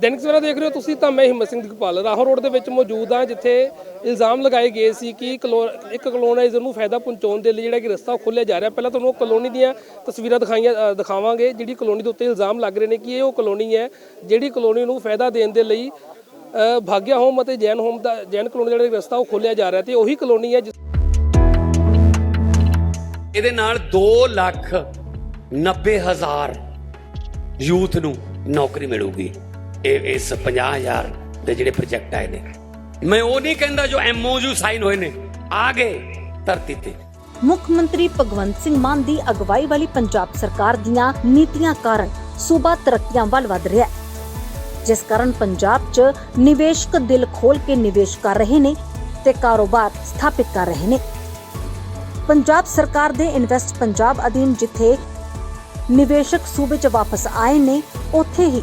ਦੈਨਿਕ ਸਵੇਰਾ ਦੇਖ ਰਹੇ ਹੋ ਤੁਸੀਂ ਤਾਂ ਮੈਂ ਹਿੰਮਤ ਸਿੰਘ ਦਿਗਪਾਲ ਰਾਹੋਂ ਰੋਡ ਦੇ ਵਿੱਚ ਮੌਜੂਦ ਹਾਂ, ਜਿੱਥੇ ਇਲਜ਼ਾਮ ਲਗਾਏ ਗਏ ਸੀ ਕਿ ਕਲੋ- ਇੱਕ ਕਲੋਨਾਈਜ਼ਰ ਨੂੰ ਫਾਇਦਾ ਪਹੁੰਚਾਉਣ ਦੇ ਲਈ ਜਿਹੜਾ ਕਿ ਰਸਤਾ ਖੋਲ੍ਹਿਆ ਜਾ ਰਿਹਾ। ਪਹਿਲਾਂ ਤੁਹਾਨੂੰ ਕਲੋਨੀ ਦੀਆਂ ਤਸਵੀਰਾਂ ਦਿਖਾਈਆਂ ਦਿਖਾਵਾਂਗੇ, ਜਿਹੜੀ ਕਲੋਨੀ ਦੇ ਉੱਤੇ ਇਲਜ਼ਾਮ ਲੱਗ ਰਹੇ ਨੇ ਕਿ ਇਹ ਉਹ ਕਲੋਨੀ ਹੈ, ਜਿਹੜੀ ਕਲੋਨੀ ਨੂੰ ਫਾਇਦਾ ਦੇਣ ਦੇ ਲਈ ਭਾਗਿਆ ਹੋਮ ਅਤੇ ਜੈਨ ਹੋਮ ਦਾ, ਜੈਨ ਕਲੋਨੀ ਦਾ ਜਿਹੜਾ ਰਸਤਾ ਉਹ ਖੋਲ੍ਹਿਆ ਜਾ ਰਿਹਾ ਤੇ ਉਹੀ ਕਲੋਨੀ ਹੈ ਇਹਦੇ ਨਾਲ 2 ਲੱਖ 90 ਹਜ਼ਾਰ ਯੂਥ ਨੂੰ ਨੌਕਰੀ ਮਿਲੂਗੀ। ਇਸ 50000 ਦੇ ਜਿਹੜੇ ਪ੍ਰੋਜੈਕਟ ਆਏ ਨੇ। ਮੈਂ ਉਹ ਨਹੀਂ ਕਹਿੰਦਾ ਜੋ ਐਮਓਯੂ ਸਾਈਨ ਹੋਏ ਨੇ। ਆ ਗਏ ਧਰਤੀ ਤੇ। ਮੁੱਖ ਮੰਤਰੀ ਭਗਵੰਤ ਸਿੰਘ ਮਾਨ ਦੀ ਅਗਵਾਈ ਵਾਲੀ ਪੰਜਾਬ ਸਰਕਾਰ ਦੀਆਂ ਨੀਤੀਆਂ ਕਾਰਨ ਸੂਬਾ ਤਰੱਕੀਆਂ ਵੱਲ ਵਧ ਰਿਹਾ ਹੈ। ਜਿਸ ਕਾਰਨ ਪੰਜਾਬ 'ਚ ਨਿਵੇਸ਼ਕ ਦਿਲ ਖੋਲ ਕੇ ਨਿਵੇਸ਼ ਕਰ ਰਹੇ ਨੇ ਤੇ ਕਾਰੋਬਾਰ ਸਥਾਪਿਤ ਕਰ ਰਹੇ ਨੇ। ਪੰਜਾਬ ਸਰਕਾਰ ਦੇ ਇਨਵੈਸਟ ਪੰਜਾਬ ਅਧੀਨ ਜਿੱਥੇ ਨਿਵੇਸ਼ਕ ਸੂਬੇ 'ਚ ਵਾਪਸ ਆਏ ਨੇ, ਉੱਥੇ ਹੀ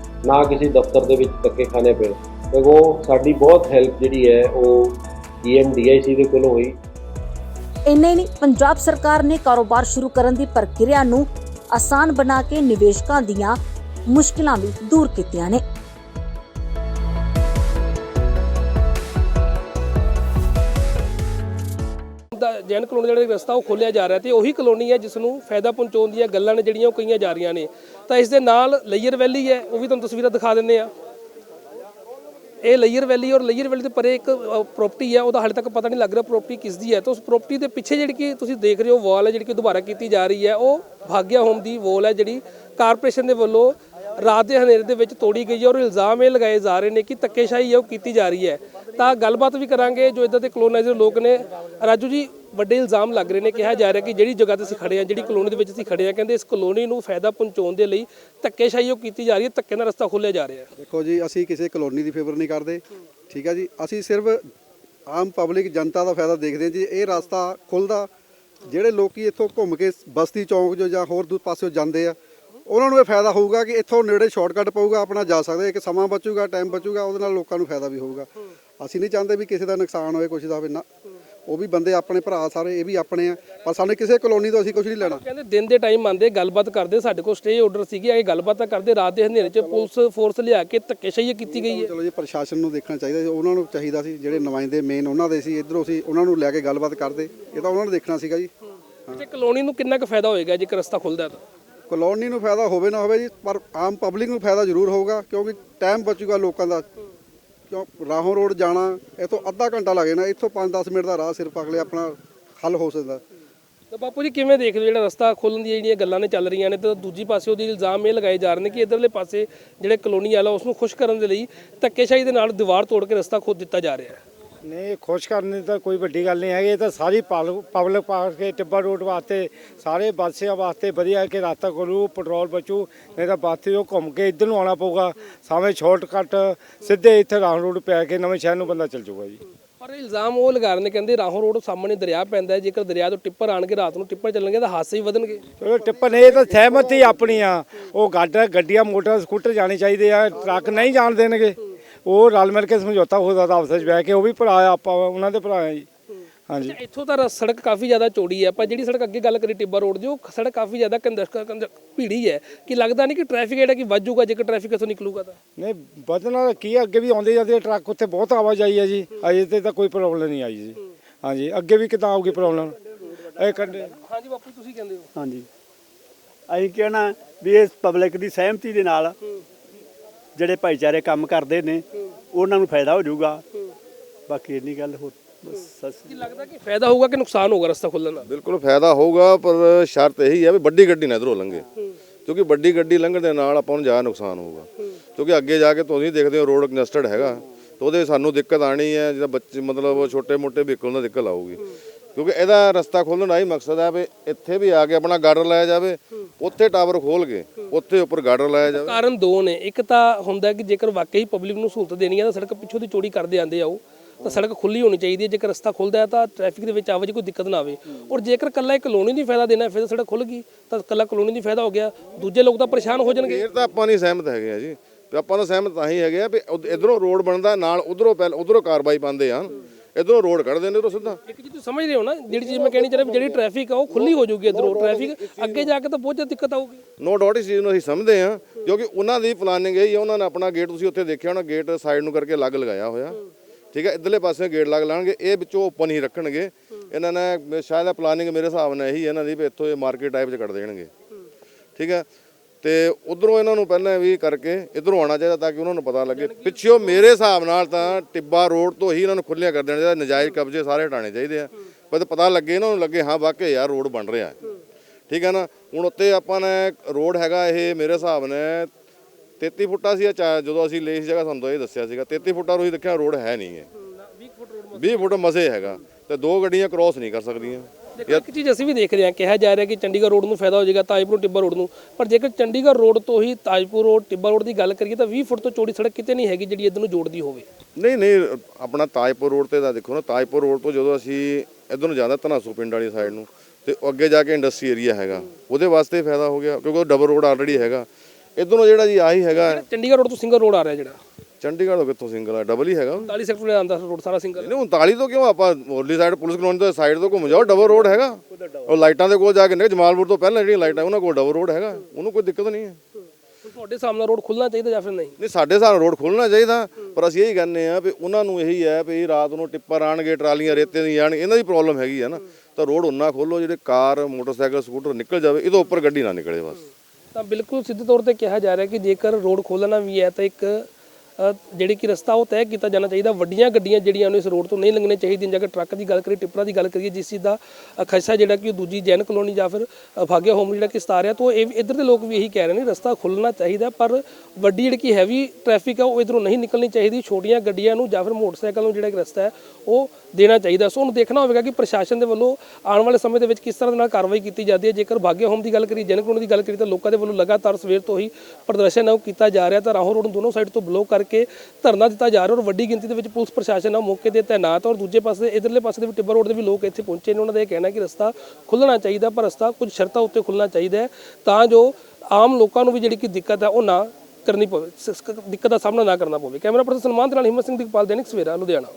ਨਾ ਕਿਸੇ ਦਫ਼ਤਰ ਦੇ ਵਿੱਚ ਧੱਕੇ ਖਾਣੇ ਪਏ। ਤੇ ਸਾਡੀ ਬਹੁਤ ਹੈਲਪ ਜਿਹੜੀ ਹੈ, ਉਹ ਈਐਮਡੀਆਈਸੀ ਦੇ ਕੋਲੋਂ ਹੋਈ। ਇੰਨਾ ਹੀ ਨਹੀਂ, ਪੰਜਾਬ ਸਰਕਾਰ ਨੇ ਕਾਰੋਬਾਰ ਸ਼ੁਰੂ ਕਰਨ ਦੀ ਪ੍ਰਕਿਰਿਆ ਨੂੰ ਆਸਾਨ ਬਣਾ ਕੇ ਨਿਵੇਸ਼ਕਾਂ ਦੀਆਂ ਮੁਸ਼ਕਿਲਾਂ ਵੀ ਦੂਰ ਕੀਤੀਆਂ ਨੇ। ਦਾ ਜੈਨ ਕਲੋਨੀ ਜਿਹੜਾ ਰਸਤਾ ਉਹ ਖੋਲਿਆ ਜਾ ਰਿਹਾ ਤੇ ਉਹੀ ਕਲੋਨੀ ਹੈ ਜਿਸ ਨੂੰ ਫਾਇਦਾ ਪਹੁੰਚਾਉਣ ਦੀਆਂ ਗੱਲਾਂ ਨੇ ਜਿਹੜੀਆਂ ਉਹ ਕਹੀਆਂ ਜਾ ਰਹੀਆਂ ਨੇ। ਤਾਂ ਇਸ ਦੇ ਨਾਲ ਲਈਅਰ ਵੈਲੀ ਹੈ, ਉਹ ਵੀ ਤੁਹਾਨੂੰ ਤਸਵੀਰਾਂ ਦਿਖਾ ਦਿੰਦੇ ਆ ਇਹ ਲਈਅਰ ਵੈਲੀ ਔਰ ਲਈਅਰ ਵੈਲੀ ਦੇ ਪਰੇ ਇੱਕ ਪ੍ਰਾਪਰਟੀ ਹੈ, ਉਹਦਾ ਹਾਲੇ ਤੱਕ ਪਤਾ ਨਹੀਂ ਲੱਗ ਰਿਹਾ ਪ੍ਰਾਪਰਟੀ ਕਿਸ ਦੀ ਹੈ। ਤਾਂ ਉਸ ਪ੍ਰਾਪਰਟੀ ਦੇ ਪਿੱਛੇ ਜਿਹੜੀ ਕਿ ਤੁਸੀਂ ਦੇਖ ਰਹੇ ਹੋ ਵਾਲ ਹੈ, ਜਿਹੜੀ ਕਿ ਦੁਬਾਰਾ ਕੀਤੀ ਜਾ ਰਹੀ ਹੈ, ਉਹ ਭਾਗਿਆ ਹੋਮ ਦੀ ਵਾਲ ਹੈ ਜਿਹੜੀ ਕਾਰਪੋਰੇਸ਼ਨ ਦੇ ਵੱਲੋਂ ਰਾਤ ਦੇ ਹਨੇਰੇ ਦੇ ਵਿੱਚ ਤੋੜੀ ਗਈ ਹੈ ਔਰ ਇਲਜ਼ਾਮ ਇਹ ਲਗਾਏ ਜਾ ਰਹੇ ਨੇ ਕਿ ਧੱਕੇਸ਼ਾਹੀ ਉਹ ਕੀਤੀ ਜਾ ਰਹੀ ਹੈ। ਤਾਂ ਗੱਲਬਾਤ ਵੀ ਕਰਾਂਗੇ ਜੋ ਇਦਾਂ ਦੇ ਕਲੋਨਾਈਜ਼ਰ ਲੋਕ ਨੇ। ਰਾਜੂ ਜੀ, ਵੱਡੇ ਇਲਜ਼ਾਮ ਲੱਗ ਰਹੇ ਨੇ, ਕਿਹਾ ਜਾ ਰਿਹਾ ਕਿ ਜਿਹੜੀ ਜਗ੍ਹਾ ਤੇ ਅਸੀਂ ਖੜੇ ਆ ਜਿਹੜੀ ਕਲੋਨੀ ਦੇ ਵਿੱਚ ਅਸੀਂ ਖੜੇ ਆ ਕਹਿੰਦੇ ਇਸ ਕਲੋਨੀ ਨੂੰ ਫਾਇਦਾ ਪਹੁੰਚਾਉਣ ਦੇ ਲਈ ਧੱਕੇਸ਼ਾਹੀ ਉਹ ਕੀਤੀ ਜਾ ਰਹੀ ਹੈ, ਧੱਕੇ ਨਾਲ ਰਸਤਾ ਖੋਲ੍ਹਿਆ ਜਾ ਰਿਹਾ ਹੈ। ਦੇਖੋ ਜੀ, ਅਸੀਂ ਕਿਸੇ ਕਲੋਨੀ ਦੀ ਫੇਵਰ ਨਹੀਂ ਕਰਦੇ, ਠੀਕ ਹੈ ਜੀ? ਅਸੀਂ ਸਿਰਫ ਆਮ ਪਬਲਿਕ ਜਨਤਾ ਦਾ ਫਾਇਦਾ ਦੇਖਦੇ ਹਾਂ ਜੀ, ਇਹ ਰਸਤਾ ਖੁੱਲਦਾ ਜਿਹੜੇ ਲੋਕੀ ਇੱਥੋਂ ਘੁੰਮ ਕੇ ਬਸਤੀ ਚੌਂਕ ਜੋ ਜਾਂ ਹੋਰ ਦੂਰ ਪਾਸਿਓਂ ਜਾਂਦੇ ਆ ਉਹਨਾਂ ਨੂੰ ਇਹ ਫਾਇਦਾ ਹੋਊਗਾ ਕਿ ਇੱਥੋਂ ਨੇੜੇ ਸ਼ਾਰਟਕਟ ਪਊਗਾ ਆਪਣਾ ਜਾ ਸਕਦੇ ਇੱਕ ਸਮਾਂ ਬਚੂਗਾ ਟਾਈਮ ਬਚੂਗਾ ਉਹਦੇ ਨਾਲ ਲੋਕਾਂ ਨੂੰ ਫਾਇਦਾ ਵੀ ਹੋਊਗਾ। ਅਸੀਂ ਨਹੀਂ ਚਾਹੁੰਦੇ ਵੀ ਕਿਸੇ ਦਾ ਨੁਕਸਾਨ ਹੋਵੇ ਕੁਛ ਦਾ ਨਾ। ਉਹ ਵੀ ਬੰਦੇ ਆਪਣੇ ਭਰਾ ਸਾਰੇ ਇਹ ਵੀ ਆਪਣੇ ਆ ਪਰ ਸਾਨੂੰ ਕਿਸੇ ਕਲੋਨੀ ਤੋਂ ਅਸੀਂ ਕੁਝ ਨਹੀਂ ਲੈਣਾ। ਕਹਿੰਦੇ ਦਿਨ ਦੇ ਟਾਈਮ ਆਂਦੇ ਗੱਲਬਾਤ ਕਰਦੇ ਸਾਡੇ ਕੋਲ ਸਟੇ ਆਰਡਰ ਸੀਗੇ ਇਹ ਗੱਲਬਾਤ ਤਾਂ ਕਰਦੇ ਰਾਤ ਦੇ ਹਨੇਰੇ 'ਚ ਪੁਲਿਸ ਫੋਰਸ ਲਿਆ ਕੇ ਧੱਕੇਸ਼ਾਹੀ ਕੀਤੀ ਗਈ ਹੈ ਚਲੋ ਜੀ ਪ੍ਰਸ਼ਾਸਨ ਨੂੰ ਦੇਖਣਾ ਚਾਹੀਦਾ ਸੀ ਉਹਨਾਂ ਨੂੰ ਚਾਹੀਦਾ ਸੀ ਜਿਹੜੇ ਨੁਮਾਇੰਦੇ ਮੇਨ ਉਹਨਾਂ ਦੇ ਸੀ ਇਧਰੋਂ ਸੀ ਉਹਨਾਂ ਨੂੰ ਲੈ ਕੇ ਗੱਲਬਾਤ ਕਰਦੇ ਇਹ ਤਾਂ ਉਹਨਾਂ ਨੂੰ ਦੇਖਣਾ ਸੀਗਾ ਜੀ। ਤੇ ਕਲੋਨੀ ਨੂੰ ਕਿੰਨਾ ਕੁ ਫਾਇਦਾ ਹੋਏਗਾ ਜੇਕਰ ਰਸਤਾ ਖੁੱਲਦਾ ਤਾਂ? ਕਲੋਨੀ ਨੂੰ ਫਾਇਦਾ ਹੋਵੇ ਨਾ ਹੋਵੇ ਜੀ, ਪਰ ਆਮ ਪਬਲਿਕ ਨੂੰ ਫਾਇਦਾ ਜ਼ਰੂਰ ਹੋਊਗਾ, ਕਿਉਂਕਿ ਟਾਈਮ ਬਚੂਗਾ ਲੋਕਾਂ ਦਾ। ਕਿਉਂ? ਰਾਹੋਂ ਰੋਡ ਜਾਣਾ ਇਥੋਂ ਅੱਧਾ ਘੰਟਾ ਲੱਗੇ ਨਾ ਇੱਥੋਂ 5-10 ਮਿੰਟ ਦਾ ਰਾਹ ਸਿਰਫ ਅਗਲੇ ਆਪਣਾ ਹੱਲ ਹੋ ਸਕਦਾ। ਤਾਂ ਬਾਪੂ ਜੀ, ਕਿਵੇਂ ਦੇਖਦੇ ਹੋ ਜਿਹੜਾ ਰਸਤਾ ਖੋਲਣ ਦੀਆਂ ਜਿਹੜੀਆਂ ਗੱਲਾਂ ਨੇ ਚੱਲ ਰਹੀਆਂ ਨੇ, ਤੇ ਦੂਜੀ ਪਾਸੇ ਉਹਦੇ ਇਲਜ਼ਾਮ ਇਹ ਲਗਾਏ ਜਾ ਰਹੇ ਨੇ ਕਿ ਇਧਰਲੇ ਪਾਸੇ ਜਿਹੜੇ ਕਲੋਨੀ ਵਾਲਾ ਉਸ ਨੂੰ ਖੁਸ਼ ਕਰਨ ਦੇ ਲਈ ਧੱਕੇਸ਼ਾਹੀ ਦੇ ਨਾਲ ਦੀਵਾਰ ਤੋੜ ਕੇ ਰਸਤਾ ਖੋਦ ਦਿੱਤਾ ਜਾ ਰਿਹਾ ਹੈ। ਨਹੀਂ ਖੁਸ਼ ਕਰਨ ਦੀ ਤਾਂ ਕੋਈ ਵੱਡੀ ਗੱਲ ਨਹੀਂ ਹੈਗੀ। ਇਹ ਤਾਂ ਸਾਰੀ ਪਬਲਿਕ ਪਾਰਕ ਕੇ ਟਿੱਬਾ ਰੋਡ ਵਾਸਤੇ ਸਾਰੇ ਬਾਸੀਆਂ ਵਾਸਤੇ ਵਧੀਆ ਕਿ ਰਾਸਤਾ ਖੋਲੂ ਪੈਟਰੋਲ ਬਚੂ ਨਹੀਂ ਤਾਂ ਬਾਤੀ ਉਹ ਘੁੰਮ ਕੇ ਇੱਧਰ ਨੂੰ ਆਉਣਾ ਪਊਗਾ। ਸਾਵੇਂ ਸ਼ਾਰਟਕਟ ਸਿੱਧੇ ਇੱਥੇ ਰਾਹ ਰੋਡ ਪੈ ਕੇ ਨਵੇਂ ਸ਼ਹਿਰ ਨੂੰ ਬੰਦਾ ਚੱਲ ਜਾਊਗਾ ਜੀ। ਪਰ ਇਲਜ਼ਾਮ ਉਹ ਲਗਾ ਰਹੇ ਨੇ ਕਹਿੰਦੇ ਰਾਹੋਂ ਰੋਡ ਸਾਹਮਣੇ ਦਰਿਆ ਪੈਂਦਾ ਹੈ। ਜੇਕਰ ਦਰਿਆ ਤੋਂ ਟਿੱਪਰ ਆਣਗੇ ਰਾਤ ਨੂੰ ਟਿੱਪਰ ਚੱਲਣਗੇ ਤਾਂ ਹਾਦਸੇ ਵੀ ਵਧਣਗੇ। ਚਲੋ ਟਿੱਪਰ ਇਹ ਤਾਂ ਸਹਿਮਤੀ ਆਪਣੀ ਆ। ਉਹ ਗੱਡ ਗੱਡੀਆਂ ਮੋਟਰ ਸਕੂਟਰ ਜਾਣੇ ਚਾਹੀਦੇ ਆ ਟਰੱਕ ਨਹੀਂ ਜਾਣ ਦੇਣਗੇ। ਉਹ ਰਲ ਮਿਲ ਕੇ ਸਮਝੌਤਾ ਹੋ ਸਕਦਾ ਆਪਸ ਵਿੱਚ ਬਹਿ ਕੇ ਉਹ ਵੀ ਭਰਾ ਆ ਆਪਾਂ ਉਹਨਾਂ ਦੇ ਭਰਾ ਆ ਜੀ। ਹਾਂਜੀ। ਅੱਛਾ, ਇੱਥੋਂ ਤਾਂ ਰ- ਸੜਕ ਕਾਫੀ ਜ਼ਿਆਦਾ ਚੌੜੀ ਹੈ ਪਰ ਜਿਹੜੀ ਸੜਕ ਅੱਗੇ ਗੱਲ ਕਰੀ ਟਿੱਬਾ ਰੋਡ ਦੀ ਉਹ ਸੜਕ ਕਾਫੀ ਜ਼ਿਆਦਾ ਕੰਜਕ ਭੀੜੀ ਹੈ। ਕਿ ਲੱਗਦਾ ਨਹੀਂ ਕਿ ਟ੍ਰੈਫਿਕ ਜਿਹੜਾ ਕਿ ਵੱਧ ਜਾਊਗਾ ਜੇਕਰ ਟ੍ਰੈਫਿਕ ਇੱਥੋਂ ਨਿਕਲੂਗਾ ਤਾਂ? ਨਹੀਂ ਵਧਣਾ ਕੀ ਆ, ਅੱਗੇ ਵੀ ਆਉਂਦੇ ਜਾਂਦੇ ਟਰੱਕ ਉੱਥੇ ਬਹੁਤ ਆਵਾਜਾਈ ਹੈ ਜੀ। ਅਜੇ ਤੇ ਤਾਂ ਕੋਈ ਪ੍ਰੋਬਲਮ ਨਹੀਂ ਆਈ ਜੀ। ਹਾਂਜੀ ਅੱਗੇ ਵੀ ਕਿਦਾਂ ਆਊਗੀ ਪ੍ਰੋਬਲਮ ਇਹ ਕੰਡੇ ਹਾਂਜੀ ਬਾਪੂ ਤੁਸੀਂ ਕਹਿੰਦੇ ਹੋ? ਹਾਂਜੀ। ਅਸੀਂ ਕਹਿਣਾ ਵੀ ਇਸ ਪਬਲਿਕ ਦੀ ਸਹਿਮਤੀ ਦੇ ਨਾਲ ਜਿਹੜੇ ਭਾਈਚਾਰੇ ਕੰਮ ਕਰਦੇ ਨੇ ਉਹਨਾਂ ਨੂੰ ਫਾਇਦਾ ਹੋ ਜਾਊਗਾ। ਬਾਕੀ ਇੰਨੀ ਗੱਲ ਹੋਰ ਬਸ ਸਤਿ ਕੀ ਲੱਗਦਾ ਕਿ ਫਾਇਦਾ ਹੋਊਗਾ ਕਿ ਨੁਕਸਾਨ ਹੋਊਗਾ ਰਸਤਾ ਖੁੱਲਣ ਨਾਲ? ਬਿਲਕੁਲ ਫਾਇਦਾ ਹੋਊਗਾ ਪਰ ਸ਼ਰਤ ਇਹੀ ਹੈ ਵੀ ਵੱਡੀ ਗੱਡੀ ਨਾ ਇਧਰੋਂ ਲੰਘੇ। ਕਿਉਂਕਿ ਵੱਡੀ ਗੱਡੀ ਲੰਘਣ ਦੇ ਨਾਲ ਆਪਾਂ ਨੂੰ ਜ਼ਿਆਦਾ ਨੁਕਸਾਨ ਹੋਊਗਾ। ਕਿਉਂਕਿ ਅੱਗੇ ਜਾ ਕੇ ਤੁਸੀਂ ਦੇਖਦੇ ਹੋ ਰੋਡ ਕੰਜਸਟਡ ਹੈਗਾ ਤਾਂ ਉਹਦੇ ਸਾਨੂੰ ਦਿੱਕਤ ਆਣੀ ਹੈ ਜਿਹਦਾ ਬੱਚੇ ਮਤਲਬ ਛੋਟੇ ਮੋਟੇ ਵਹੀਕਲ ਨਾਲ ਦਿੱਕਤ ਆਊਗੀ। ਕਿਉਂਕਿ ਇਹਦਾ ਰਸਤਾ ਖੋਲਣ ਦਾ ਹੀ ਮਕਸਦ ਹੈ ਵੀ ਇੱਥੇ ਵੀ ਆ ਕੇ ਆਪਣਾ ਗਾਰਡਰ ਲਾਇਆ ਜਾਵੇ ਉੱਥੇ ਟਾਵਰ ਖੋਲ ਕੇ ਉੱਥੇ ਉੱਪਰ ਗਾਰਡਰ ਲਾਇਆ ਜਾਵੇ। ਕਾਰਨ ਦੋ ਨੇ ਇੱਕ ਤਾਂ ਹੁੰਦਾ ਕਿ ਜੇਕਰ ਵਾਕਈ ਪਬਲਿਕ ਨੂੰ ਸਹੂਲਤ ਦੇਣੀ ਹੈ ਤਾਂ ਸੜਕ ਪਿੱਛੋਂ ਦੀ ਚੋੜੀ ਕਰਦੇ ਆਂਦੇ ਆ ਉਹ ਤਾਂ ਸੜਕ ਖੁੱਲੀ ਹੋਣੀ ਚਾਹੀਦੀ ਹੈ ਜੇਕਰ ਰਸਤਾ ਖੁੱਲਦਾ ਹੈ ਤਾਂ ਟ੍ਰੈਫਿਕ ਦੇ ਵਿੱਚ ਆਵਾਜਾਈ ਕੋਈ ਦਿੱਕਤ ਨਾ ਆਵੇ। ਔਰ ਜੇਕਰ ਕੱਲਾ ਇੱਕ ਕਲੋਨੀ ਦੀ ਫਾਇਦਾ ਦੇਣਾ ਫਿਰ ਸੜਕ ਖੁੱਲ ਗਈ ਤਾਂ ਕੱਲਾ ਕਲੋਨੀ ਦੀ ਫਾਇਦਾ ਹੋ ਗਿਆ ਦੂਜੇ ਲੋਕ ਤਾਂ ਪਰੇਸ਼ਾਨ ਹੋ ਜਾਣਗੇ। ਫੇਰ ਤਾਂ ਆਪਾਂ ਨਹੀਂ ਸਹਿਮਤ ਹੈਗੇ ਆ ਜੀ। ਆਪਾਂ ਤਾਂ ਸਹਿਮਤ ਤਾਂ ਹੀ ਹੈਗੇ ਆ ਵੀ ਇਧਰੋਂ ਰੋਡ ਬਣਦਾ ਨਾਲ ਉਧਰੋਂ ਪਹਿਲ ਉਧਰੋਂ ਕਾਰਵਾਈ ਪਾਉਂਦੇ ਆ। ਇਧਰੋਂ ਰੋਡ ਕੱਢ ਦਿੰਦੇ ਉਧਰੋਂ ਸਿੱਧਾ। ਇੱਕ ਚੀਜ਼ ਤੁਸੀਂ ਸਮਝ ਰਹੇ ਹੋ ਨਾ ਜਿਹੜੀ ਚੀਜ਼ ਮੈਂ ਕਹਿਣੀ ਚਾਹ ਰਿਹਾ ਜਿਹੜੀ ਟ੍ਰੈਫਿਕ ਆ ਉਹ ਖੁੱਲੀ ਹੋ ਜਾਊਗੀ ਇਧਰੋਂ ਟ੍ਰੈਫਿਕ ਅੱਗੇ ਜਾ ਕੇ ਤਾਂ ਬਹੁਤ ਜ਼ਿਆਦਾ ਦਿੱਕਤ ਆਊਗੀ। ਨੋ ਡਾਊਟ ਇਸ ਚੀਜ਼ ਨੂੰ ਅਸੀਂ ਸਮਝਦੇ ਆ ਕਿਉਂਕਿ ਉਹਨਾਂ ਦੀ ਪਲਾਨਿੰਗ ਹੀ ਉਹਨਾਂ ਨੇ ਆਪਣਾ ਗੇਟ ਤੁਸੀਂ ਉੱਥੇ ਦੇਖਿਆ ਹੋਣਾ ਗੇਟ ਸਾਈਡ ਨੂੰ ਕਰਕੇ ਅਲੱਗ ਲਗਾਇਆ ਹੋਇਆ। ਠੀਕ ਹੈ ਇਧਰਲੇ ਪਾਸੇ ਗੇਟ ਲੱਗ ਲਾਣਗੇ ਇਹ ਵਿੱਚੋਂ ਓਪਨ ਹੀ ਰੱਖਣਗੇ। ਇਹਨਾਂ ਨੇ ਸ਼ਾਇਦ ਪਲਾਨਿੰਗ ਮੇਰੇ ਹਿਸਾਬ ਨਾਲ ਇਹੀ ਹੈ ਇਹਨਾਂ ਦੀ ਵੀ ਇੱਥੋਂ ਇਹ ਮਾਰਕੀਟ ਟਾਈਪ 'ਚ ਕੱਢ ਦੇਣਗੇ। ਠੀਕ ਹੈ ਤੇ ਉਧਰੋਂ ਇਹਨਾਂ ਨੂੰ ਪਹਿਲਾਂ ਵੀ ਕਰਕੇ ਇਧਰੋਂ ਆਉਣਾ ਚਾਹੀਦਾ ਤਾਂ ਕਿ ਉਹਨਾਂ ਨੂੰ ਪਤਾ ਲੱਗੇ। ਪਿੱਛੋਂ ਮੇਰੇ ਹਿਸਾਬ ਨਾਲ ਤਾਂ ਟਿੱਬਾ ਰੋਡ ਤੋਂ ਹੀ ਇਹਨਾਂ ਨੂੰ ਖੁੱਲਿਆ ਕਰ ਦੇਣਾ ਚਾਹੀਦਾ ਨਜਾਇਜ਼ ਕਬਜ਼ੇ ਸਾਰੇ ਹਟਾਣੇ ਚਾਹੀਦੇ ਆ। ਪਰ ਪਤਾ ਲੱਗੇ ਇਹਨਾਂ ਨੂੰ ਲੱਗੇ ਹਾਂ ਵਾਕਈ ਯਾਰ ਰੋਡ ਬਣ ਰਿਹਾ। ਠੀਕ ਹੈ ਨਾ? ਹੁਣ ਉੱਤੇ ਆਪਾਂ ਨੇ ਰੋਡ ਹੈਗਾ ਇਹ ਮੇਰੇ ਹਿਸਾਬ ਨਾਲ 33 ਫੁੱਟਾ ਸੀ ਜਦੋਂ ਅਸੀਂ ਲਈ ਇਸ ਜਗ੍ਹਾ ਸਾਨੂੰ ਇਹ ਦੱਸਿਆ ਸੀਗਾ 33 ਫੁੱਟਾ ਰੋਈ ਦੇਖਿਆ ਰੋਡ ਹੈ ਨਹੀਂ ਹੈ 20 ਫੁੱਟ ਮਸੇ ਹੈਗਾ ਤੇ ਦੋ ਗੱਡੀਆਂ ਕ੍ਰਾਸ ਨਹੀਂ ਕਰ ਸਕਦੀਆਂ। ਦੇਖੋ ਇੱਕ ਚੀਜ਼ ਅਸੀਂ ਵੀ ਦੇਖ ਰਹੇ ਹਾਂ ਕਿਹਾ ਜਾ ਰਿਹਾ ਕਿ ਚੰਡੀਗੜ੍ਹ ਰੋਡ ਨੂੰ ਫਾਇਦਾ ਹੋ ਜਾਏਗਾ ਤਾਜਪੁਰ ਟਿੱਬਾ ਰੋਡ ਨੂੰ। ਪਰ ਜੇਕਰ ਚੰਡੀਗੜ੍ਹ ਰੋਡ ਤੋਂ ਹੀ ਤਾਜਪੁਰ ਰੋਡ ਟਿੱਬਾ ਰੋਡ ਦੀ ਗੱਲ ਕਰੀਏ ਤਾਂ 20 ਫੁੱਟ ਤੋਂ ਚੌੜੀ ਸੜਕ ਕਿਤੇ ਨਹੀਂ ਹੈਗੀ ਜਿਹੜੀ ਇੱਧਰ ਨੂੰ ਜੋੜਦੀ ਹੋਵੇ। ਨਹੀਂ ਨਹੀਂ ਆਪਣਾ ਤਾਜਪੁਰ ਰੋਡ ਤੇ ਦਾ ਦੇਖੋ ਨਾ ਤਾਜਪੁਰ ਰੋਡ ਤੋਂ ਜਦੋਂ ਅਸੀਂ ਇਧਰ ਨੂੰ ਜਾਂਦਾ ਧਨਾਸੂ ਪਿੰਡ ਵਾਲੀ ਸਾਈਡ ਨੂੰ ਤੇ ਅੱਗੇ ਜਾ ਕੇ ਇੰਡਸਟਰੀ ਏਰੀਆ ਹੈਗਾ ਉਹਦੇ ਵਾਸਤੇ ਫਾਇਦਾ ਹੋ ਗਿਆ ਕਿਉਂਕਿ ਉਹ ਡਬਲ ਰੋਡ ਆਲਰੇਡੀ ਹੈਗਾ। ਇਧਰੋਂ ਜਿਹੜਾ ਜੀ ਆਹੀ ਹੈਗਾ ਚੰਡੀਗੜ੍ਹ ਰੋਡ ਤੋਂ ਸਿੰਗਲ ਰੋਡ ਆ ਰਿਹਾ ਜਿਹੜਾ। ਚੰਡੀਗੜ੍ਹ ਤੋਂ ਕਿੱਥੋਂ ਸਿੰਗਲ ਆ? ਡਬਲ ਹੀ ਹੈਗਾ 40 ਸੈਕਟਰ ਦੇ ਆਂਦਾ ਰੋਡ ਸਾਰਾ ਸਿੰਗਲ ਨਹੀਂ 39 ਤੋਂ ਕਿਉਂ? ਆਪਾਂ ਮੋਰਲੀ ਸਾਈਡ ਪੁਲਿਸ ਕਲੋਨੀ ਤੋਂ ਸਾਈਡ ਤੋਂ ਘੁੰਮ ਜਾਓ ਡਬਲ ਰੋਡ ਹੈਗਾ। ਉਹ ਲਾਈਟਾਂ ਦੇ ਕੋਲ ਜਾ ਕੇ ਨਿਕ ਜਮਾਲਪੁਰ ਤੋਂ ਪਹਿਲਾਂ ਜਿਹੜੀਆਂ ਲਾਈਟਾਂ ਉਹਨਾਂ ਕੋਲ ਡਬਲ ਰੋਡ ਹੈਗਾ। ਉਹਨੂੰ ਕੋਈ ਦਿੱਕਤ ਨਹੀਂ ਹੈ। ਤੁਹਾਡੇ ਸਾਹਮਣੇ ਰੋਡ ਖੁੱਲਣਾ ਚਾਹੀਦਾ ਜਾਂ ਫਿਰ ਨਹੀਂ? ਨਹੀਂ ਸਾਡੇ ਨਾਲ ਰੋਡ ਖੋਲਣਾ ਚਾਹੀਦਾ। ਪਰ ਅਸੀਂ ਇਹੀ ਕਹਿੰਦੇ ਆ ਵੀ ਉਹਨਾਂ ਨੂੰ ਇਹੀ ਹੈ ਵੀ ਰਾਤ ਨੂੰ ਟਿੱਪਰ ਆਣਗੇ ਟਰਾਲੀਆਂ ਰੇਤੇ ਦੀਆਂ ਆਣ ਇਹਨਾਂ ਦੀ ਪ੍ਰੋਬਲਮ ਹੈਗੀ ਹੈ ਨਾ। ਤਾਂ ਰੋਡ ਉਨਾ ਖੋਲੋ ਜਿਹੜੇ ਕਾਰ ਮੋਟਰਸਾਈਕਲ ਸਕੂਟਰ ਨਿਕਲ ਜਾਵੇ ਇਹਦੇ ਉੱਪਰ ਗੱਡੀ ਨਾ ਨਿਕਲੇ ਬਸ। ਤਾਂ ਬਿਲਕੁਲ ਸਿੱਧੇ ਤੌਰ ਤੇ ਕਿਹਾ ਜਾ ਰਿਹਾ ਕਿ ਜੇਕਰ ਰੋਡ ਖੋਲਣਾ ਵੀ ਹੈ ਤਾਂ ਇੱਕ ਜਿਹੜੀ ਕਿ ਰਸਤਾ ਉਹ ਤੈਅ ਕੀਤਾ ਜਾਣਾ ਚਾਹੀਦਾ। ਵੱਡੀਆਂ ਗੱਡੀਆਂ ਜਿਹੜੀਆਂ ਨੂੰ ਇਸ ਰੋਡ ਤੋਂ ਨਹੀਂ ਲੰਘਣੇ ਚਾਹੀਦੀਆਂ। ਜੇਕਰ ਟਰੱਕ ਦੀ ਗੱਲ ਕਰੀਏ ਟਿੱਪਰਾਂ ਦੀ ਗੱਲ ਕਰੀਏ ਜਿਸ ਚੀਜ਼ ਦਾ ਅ, ਜਿਹੜਾ ਕਿ ਉਹ ਦੂਜੀ ਜੈਨ ਕਲੋਨੀ ਜਾਂ ਫਿਰ ਅ, ਭਾਗਿਆ ਹੋਮ ਜਿਹੜਾ ਕਿ ਸਤਾ ਰਿਹਾ ਤੋਂ ਇਹ ਵੀ- ਇੱਧਰ ਦੇ ਲੋਕ ਵੀ ਇਹੀ ਕਹਿ ਰਹੇ ਨੇ ਰਸਤਾ ਖੁੱਲਣਾ ਚਾਹੀਦਾ ਪਰ ਵੱਡੀ ਜਿਹੜੀ ਕਿ ਹੈਵੀ ਟ੍ਰੈਫਿਕ ਆ ਉਹ ਇਧਰੋਂ ਨਹੀਂ ਨਿਕਲਣੀ ਚਾਹੀਦੀ। ਛੋਟੀਆਂ ਗੱਡੀਆਂ ਨੂੰ ਜਾਂ ਫਿਰ ਮੋਟਰਸਾਈਕਲ ਨੂੰ ਜਿਹੜਾ ਕਿ ਰਸਤਾ ਹੈ ਉਹ ਦੇਣਾ ਚਾਹੀਦਾ। ਸੋ ਉਹਨੂੰ ਦੇਖਣਾ ਹੋਵੇਗਾ ਕਿ ਪ੍ਰਸ਼ਾਸਨ ਦੇ ਵੱਲੋਂ ਆਉਣ ਵਾਲੇ ਸਮੇਂ ਦੇ ਵਿੱਚ ਕਿਸ ਤਰ੍ਹਾਂ ਦੇ ਨਾਲ ਕਾਰਵਾਈ ਕੀਤੀ ਜਾਂਦੀ ਹੈ। ਜੇਕਰ ਭਾਗਿਆ ਹੋਮ ਦੀ ਗੱਲ ਕਰੀਏ ਜੈਨ ਕਲੋਨੀ ਦੀ ਗੱਲ ਕਰੀਏ ਤਾਂ ਲੋਕਾਂ ਦੇ ਵੱਲੋਂ ਲਗਾਤਾਰ ਸਵੇਰ ਤੋਂ ਹੀ ਪ੍ਰਦਰਸ਼ਨ ਹੈ ਉਹ ਕੀਤਾ ਜਾ ਰਿਹਾ। ਤਾਂ ਰਾਹੋਂ ਰੋਡ ਨੂੰ ਦੋਨੋਂ ਸਾਈਡ ਤੋਂ ਬਲੌਕ ਕਰਕੇ ਧਰਨਾ ਦਿੱਤਾ ਜਾ ਰਿਹਾ ਔਰ ਵੱਡੀ ਗਿਣਤੀ ਦੇ ਵਿੱਚ ਪੁਲਿਸ ਪ੍ਰਸ਼ਾਸਨ ਆ ਮੌਕੇ ਤੇ ਤਾਇਨਾਤ ਔਰ ਦੂਜੇ ਪਾਸੇ ਇਧਰਲੇ ਪਾਸੇ ਦੇ ਵੀ ਟਿੱਬਾ ਰੋਡ ਦੇ ਵੀ ਲੋਕ ਇੱਥੇ ਪਹੁੰਚੇ ਨੇ। ਉਹਨਾਂ ਦਾ ਇਹ ਕਹਿਣਾ ਕਿ ਰਸਤਾ ਖੁੱਲਣਾ ਚਾਹੀਦਾ, ਪਰ ਰਸਤਾ ਕੁਝ ਸ਼ਰਤਾਂ ਉੱਤੇ ਖੁੱਲਣਾ ਚਾਹੀਦਾ ਹੈ ਤਾਂ ਜੋ ਆਮ ਲੋਕਾਂ ਨੂੰ ਵੀ ਜਿਹੜੀ ਕਿ ਦਿੱਕਤ ਹੈ ਉਹ ਨਾ ਕਰਨੀ ਪਵੇ ਦਿੱਕਤ ਦਾ ਸਾਹਮਣਾ ਨਾ ਕਰਨਾ ਪਵੇ। ਕੈਮਰਾ ਪਰਸਨ ਸਲਮਾਨ ਦੇ ਨਾਲ ਹਿੰਮਤ ਸਿੰਘ ਦੀਪਾਲ, ਦੈਨਿਕ ਸਵੇਰਾ, ਲੁਧਿਆਣਾ।